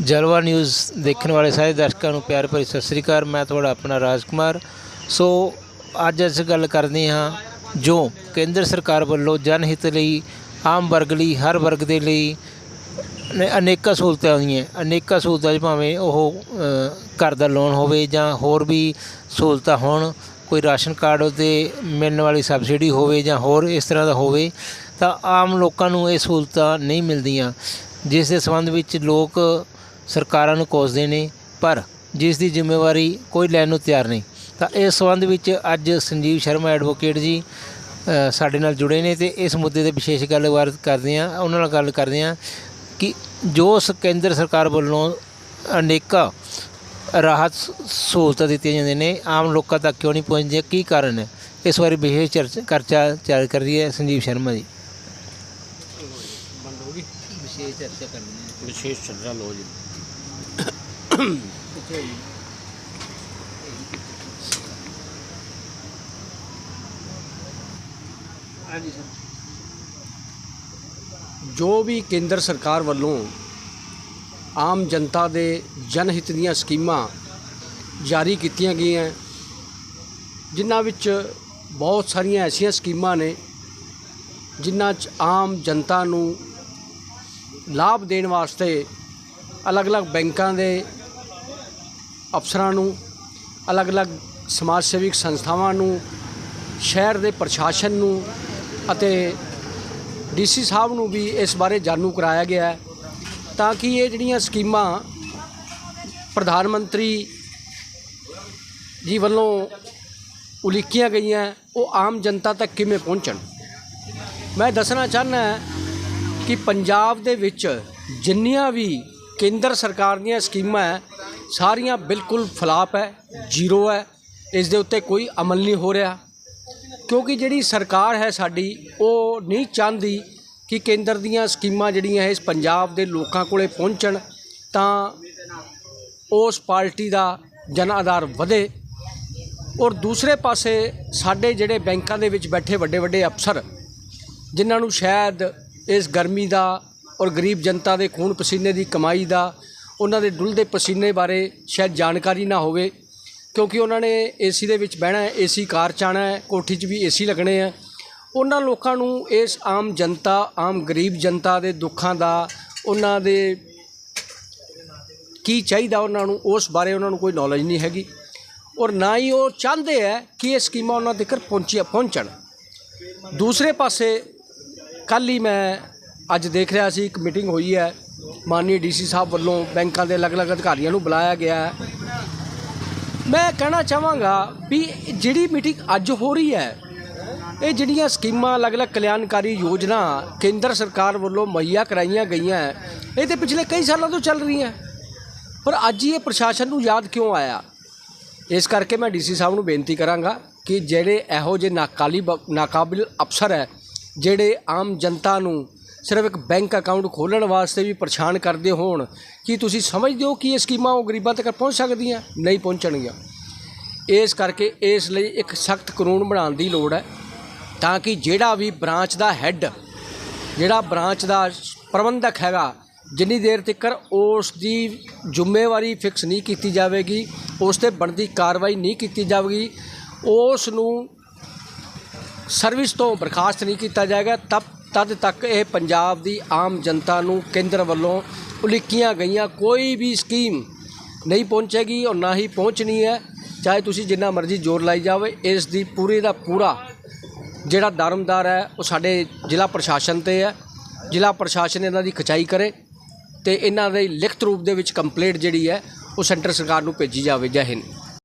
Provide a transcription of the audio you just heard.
ਜਲਵਾ news ਦੇਖਣ ਵਾਲੇ ਸਾਰੇ ਦਰਸ਼ਕਾਂ ਨੂੰ ਪਿਆਰ ਭਰੀ ਸਤਿ ਸ੍ਰੀ ਅਕਾਲ। ਮੈਂ ਤੁਹਾਡਾ ਆਪਣਾ ਰਾਜਕੁਮਾਰ। ਸੋ, ਅੱਜ ਅਸੀਂ ਗੱਲ ਕਰਦੇ ਹਾਂ ਜੋ ਕੇਂਦਰ ਸਰਕਾਰ ਵੱਲੋਂ ਜਨ ਹਿੱਤ ਲਈ, ਆਮ ਵਰਗ ਲਈ, ਹਰ ਵਰਗ ਦੇ ਲਈ ਅਨੇਕਾਂ ਸਹੂਲਤਾਂ ਆਉਂਦੀਆਂ। ਅਨੇਕਾਂ ਸਹੂਲਤਾਂ 'ਚ ਭਾਵੇਂ ਉਹ ਘਰ ਦਾ ਲੋਨ ਹੋਵੇ ਜਾਂ ਹੋਰ ਵੀ ਸਹੂਲਤਾਂ ਹੋਣ, ਕੋਈ ਰਾਸ਼ਨ ਕਾਰਡ ਉਤੇ ਮਿਲਣ ਵਾਲੀ ਸਬਸਿਡੀ ਹੋਵੇ ਜਾਂ ਹੋਰ ਇਸ ਤਰ੍ਹਾਂ ਦਾ ਹੋਵੇ, ਤਾਂ ਆਮ ਲੋਕਾਂ ਨੂੰ ਇਹ ਸਹੂਲਤਾਂ ਨਹੀਂ ਮਿਲਦੀਆਂ। ਜਿਸ ਦੇ ਸੰਬੰਧ ਵਿੱਚ ਲੋਕ ਸਰਕਾਰਾਂ ਨੂੰ ਕੋਸਦੇ ਨੇ ਪਰ ਜਿਸ ਦੀ ਜ਼ਿੰਮੇਵਾਰੀ ਕੋਈ ਲੈਣ ਨੂੰ ਤਿਆਰ ਨਹੀਂ। ਤਾਂ ਇਸ ਸੰਬੰਧ ਵਿੱਚ ਅੱਜ ਸੰਜੀਵ ਸ਼ਰਮਾ ਐਡਵੋਕੇਟ ਜੀ ਸਾਡੇ ਨਾਲ ਜੁੜੇ ਨੇ ਤੇ ਇਸ ਮੁੱਦੇ ਤੇ ਵਿਸ਼ੇਸ਼ ਗੱਲਬਾਤ ਕਰਦੇ ਹਾਂ। ਉਹਨਾਂ ਨਾਲ ਗੱਲ ਕਰਦੇ ਹਾਂ ਕਿ ਜੋ ਕੇਂਦਰ ਸਰਕਾਰ ਵੱਲੋਂ ਅਨੇਕਾਂ ਰਾਹਤ ਸਹੂਲਤਾਂ ਦਿੱਤੀਆਂ ਜਾਂਦੀਆਂ ਨੇ ਆਮ ਲੋਕਾਂ ਤੱਕ ਕਿਉਂ ਨਹੀਂ ਪਹੁੰਚਦੀਆਂ ਕੀ ਕਾਰਨ ਹੈ? ਇਸ ਬਾਰੇ ਵਿਸ਼ੇਸ਼ ਚਰਚਾ ਕਰਚਾ ਚੱਲ ਕਰ ਰਹੀ ਹੈ ਸੰਜੀਵ ਸ਼ਰਮਾ ਜੀ। ਬੰਦ ਹੋ ਗਈ? ਵਿਸ਼ੇਸ਼ ਚਰਚਾ ਕਰਨੀ ਵਿਸ਼ੇਸ਼ ਚਰਚਾ ਲੋ ਜੀ। ਹੈ ਜੋ ਵੀ ਕੇਂਦਰ ਸਰਕਾਰ ਵੱਲੋਂ ਆਮ ਜਨਤਾ ਦੇ ਜਨਹਿਤ ਦੀਆਂ ਸਕੀਮਾਂ ਜਾਰੀ ਕੀਤੀਆਂ ਗਈਆਂ ਜਿਨ੍ਹਾਂ ਵਿੱਚ ਬਹੁਤ ਸਾਰੀਆਂ ਐਸੀਆਂ ਸਕੀਮਾਂ ਨੇ ਜਿਨ੍ਹਾਂ 'ਚ ਆਮ ਜਨਤਾ ਨੂੰ ਲਾਭ ਦੇਣ ਵਾਸਤੇ ਅਲੱਗ-ਅਲੱਗ ਬੈਂਕਾਂ ਦੇ ਅਫਸਰਾਂ ਨੂੰ, ਅਲੱਗ-ਅਲੱਗ ਸਮਾਜ ਸੇਵਿਕ ਸੰਸਥਾਵਾਂ ਨੂੰ, ਸ਼ਹਿਰ ਦੇ ਪ੍ਰਸ਼ਾਸਨ ਨੂੰ ਅਤੇ ਡੀਸੀ ਸਾਹਿਬ ਨੂੰ ਵੀ ਇਸ ਬਾਰੇ ਜਾਣੂ ਕਰਾਇਆ ਗਿਆ ਹੈ ਤਾਂ ਕਿ ਇਹ ਜਿਹੜੀਆਂ ਸਕੀਮਾਂ ਪ੍ਰਧਾਨ ਮੰਤਰੀ ਜੀ ਵੱਲੋਂ ਉਲੀਕੀਆਂ ਗਈਆਂ, ਉਹ ਆਮ ਜਨਤਾ ਤੱਕ ਕਿਵੇਂ ਪਹੁੰਚਣ? ਮੈਂ ਦੱਸਣਾ ਚਾਹੁੰਦਾ ਕਿ ਪੰਜਾਬ ਦੇ ਵਿੱਚ ਜਿੰਨੀਆਂ ਵੀ ਕੇਂਦਰ ਸਰਕਾਰ ਦੀਆਂ ਸਕੀਮਾਂ ਹੈ, ਸਾਰੀਆਂ ਬਿਲਕੁਲ ਫਲਾਪ ਹੈ ਜ਼ੀਰੋ ਹੈ, ਇਸ ਦੇ ਉੱਤੇ ਕੋਈ ਅਮਲ ਨਹੀਂ ਹੋ ਰਿਹਾ। ਕਿਉਂਕਿ ਜਿਹੜੀ ਸਰਕਾਰ ਹੈ ਸਾਡੀ, ਉਹ ਨਹੀਂ ਚਾਹੁੰਦੀ ਕਿ ਕੇਂਦਰ ਦੀਆਂ ਸਕੀਮਾਂ ਜਿਹੜੀਆਂ ਇਸ ਪੰਜਾਬ ਦੇ ਲੋਕਾਂ ਕੋਲੇ ਪਹੁੰਚਣ, ਤਾਂ ਉਸ ਪਾਰਟੀ ਦਾ ਜਨ ਆਧਾਰ ਵਧੇ। ਔਰ ਦੂਸਰੇ ਪਾਸੇ ਸਾਡੇ ਜਿਹੜੇ ਬੈਂਕਾਂ ਦੇ ਵਿੱਚ ਬੈਠੇ ਵੱਡੇ ਵੱਡੇ ਅਫਸਰ, ਜਿਨ੍ਹਾਂ ਨੂੰ ਸ਼ਾਇਦ ਇਸ ਗਰਮੀ ਦਾ ਔਰ ਗਰੀਬ ਜਨਤਾ ਦੇ ਖੂਨ ਪਸੀਨੇ ਦੀ ਕਮਾਈ ਦਾ, ਉਹਨਾਂ ਦੇ ਡੁੱਲਦੇ ਪਸੀਨੇ ਬਾਰੇ ਸ਼ਾਇਦ ਜਾਣਕਾਰੀ ਨਾ ਹੋਵੇ, ਕਿਉਂਕਿ ਉਹਨਾਂ ਨੇ ਏਸੀ ਦੇ ਵਿੱਚ ਬਹਿਣਾ ਹੈ, ਏਸੀ ਕਾਰ 'ਚ ਆਉਣਾ ਹੈ, ਕੋਠੀ 'ਚ ਵੀ ਏਸੀ ਲੱਗਣੇ ਆ। ਉਹਨਾਂ ਲੋਕਾਂ ਨੂੰ ਇਸ ਆਮ ਜਨਤਾ, ਆਮ ਗਰੀਬ ਜਨਤਾ ਦੇ ਦੁੱਖਾਂ ਦਾ, ਉਹਨਾਂ ਦੇ ਕੀ ਚਾਹੀਦਾ ਉਹਨਾਂ ਨੂੰ, ਉਸ ਬਾਰੇ ਉਹਨਾਂ ਨੂੰ ਕੋਈ ਨੌਲੇਜ ਨਹੀਂ ਹੈਗੀ। ਔਰ ਨਾ ਹੀ ਉਹ ਚਾਹੁੰਦੇ ਹੈ ਕਿ ਇਹ ਸਕੀਮਾਂ ਉਹਨਾਂ ਤੱਕ ਪਹੁੰਚੀ, ਪਹੁੰਚਣ। ਦੂਸਰੇ ਪਾਸੇ, ਕੱਲ੍ਹ ਹੀ ਮੈਂ ਅੱਜ ਦੇਖ ਰਿਹਾ ਸੀ, ਇੱਕ ਮੀਟਿੰਗ ਹੋਈ ਹੈ। ਮਾਨਨੀय ਡੀਸੀ ਸਾਹਿਬ ਵੱਲੋਂ ਬੈਂਕਾਂ ਦੇ ਅਲੱਗ-ਅਲੱਗ ਅਧਿਕਾਰੀਆਂ ਨੂੰ ਬੁਲਾਇਆ ਗਿਆ ਹੈ। ਮੈਂ ਕਹਿਣਾ ਚਾਹਾਂਗਾ ਵੀ ਜਿਹੜੀ ਮੀਟਿੰਗ ਅੱਜ ਹੋ ਰਹੀ ਹੈ, ਇਹ ਜਿਹੜੀਆਂ ਸਕੀਮਾਂ, ਅਲੱਗ-ਅਲੱਗ ਕਲਿਆਣਕਾਰੀ ਯੋਜਨਾ ਕੇਂਦਰ ਸਰਕਾਰ ਵੱਲੋਂ ਮੁਹੱਈਆ ਕਰਾਈਆਂ ਗਈਆਂ ਇਹ ਤੇ ਪਿਛਲੇ ਕਈ ਸਾਲਾਂ ਤੋਂ ਚੱਲ ਰਹੀਆਂ ਪਰ ਅੱਜ ਹੀ ਇਹ ਪ੍ਰਸ਼ਾਸਨ ਨੂੰ ਯਾਦ ਕਿਉਂ ਆਇਆ? ਇਸ ਕਰਕੇ ਮੈਂ ਡੀਸੀ ਸਾਹਿਬ ਨੂੰ ਬੇਨਤੀ ਕਰਾਂਗਾ ਕਿ ਜਿਹੜੇ ਇਹੋ ਜਿਹੇ ਨਾਕਾਲੀ ਨਾਕਾਬਿਲ ਅਫਸਰ ਹੈ, ਜਿਹੜੇ ਆਮ ਜਨਤਾ ਨੂੰ ਸਿਰਫ ਇੱਕ ਬੈਂਕ ਅਕਾਊਂਟ ਖੋਲਣ ਵਾਸਤੇ ਵੀ ਪਰੇਸ਼ਾਨ ਕਰਦੇ ਹੋਣ, ਕੀ ਤੁਸੀਂ ਸਮਝਦੇ ਹੋ ਕਿ ਇਹ ਸਕੀਮਾਂ ਉਹ ਗਰੀਬਾਂ ਤੱਕ ਪਹੁੰਚ ਸਕਦੀਆਂ? ਨਹੀਂ ਪਹੁੰਚਣਗੀਆਂ। ਇਸ ਕਰਕੇ ਇਸ ਲਈ ਇੱਕ ਸਖਤ ਕਾਨੂੰਨ ਬਣਾਉਣ ਦੀ ਲੋੜ ਹੈ, ਤਾਂ ਕਿ ਜਿਹੜਾ ਵੀ ਬ੍ਰਾਂਚ ਦਾ ਹੈੱਡ ਜਿਹੜਾ ਬ੍ਰਾਂਚ ਦਾ ਪ੍ਰਬੰਧਕ ਹੈਗਾ, ਜਿੰਨੀ ਦੇਰ ਤੱਕ ਉਸ ਦੀ ਜ਼ਿੰਮੇਵਾਰੀ ਫਿਕਸ ਨਹੀਂ ਕੀਤੀ ਜਾਵੇਗੀ, ਉਸ ਤੇ ਬਣਦੀ ਕਾਰਵਾਈ ਨਹੀਂ ਕੀਤੀ ਜਾਵੇਗੀ, ਉਸ ਨੂੰ ਸਰਵਿਸ ਤੋਂ ਬਰਖਾਸਤ ਨਹੀਂ ਕੀਤਾ ਜਾਏਗਾ, ਤਬ ਤਦ ਤੱਕ ਇਹ ਪੰਜਾਬ ਦੀ ਆਮ ਜਨਤਾ ਨੂੰ ਕੇਂਦਰ ਵੱਲੋਂ ਉਲੀਕੀਆਂ ਗਈਆਂ ਕੋਈ ਵੀ ਸਕੀਮ ਨਹੀਂ ਪਹੁੰਚੇਗੀ ਔਰ ਨਾ ਹੀ ਪਹੁੰਚਣੀ ਹੈ। ਚਾਹੇ ਤੁਸੀਂ ਜਿੰਨਾ ਮਰਜ਼ੀ ਜ਼ੋਰ ਲਾਈ ਜਾਵੇ, ਇਸ ਦੀ ਪੂਰੀ ਦਾ ਪੂਰਾ ਜਿਹੜਾ ਦਰਮਦਾਰ ਹੈ, ਉਹ ਸਾਡੇ ਜ਼ਿਲ੍ਹਾ ਪ੍ਰਸ਼ਾਸਨ ਤੇ ਹੈ। ਜ਼ਿਲ੍ਹਾ ਪ੍ਰਸ਼ਾਸਨ ਇਹਨਾਂ ਦੀ ਖਚਾਈ ਕਰੇ ਤੇ ਇਹਨਾਂ ਦੇ ਲਿਖਤ ਰੂਪ ਦੇ ਵਿੱਚ ਕੰਪਲੇਂਟ ਜਿਹੜੀ ਹੈ, ਉਹ ਸੈਂਟਰ ਸਰਕਾਰ ਨੂੰ ਭੇਜੀ ਜਾਵੇ। ਜੈ ਹਿੰਦ।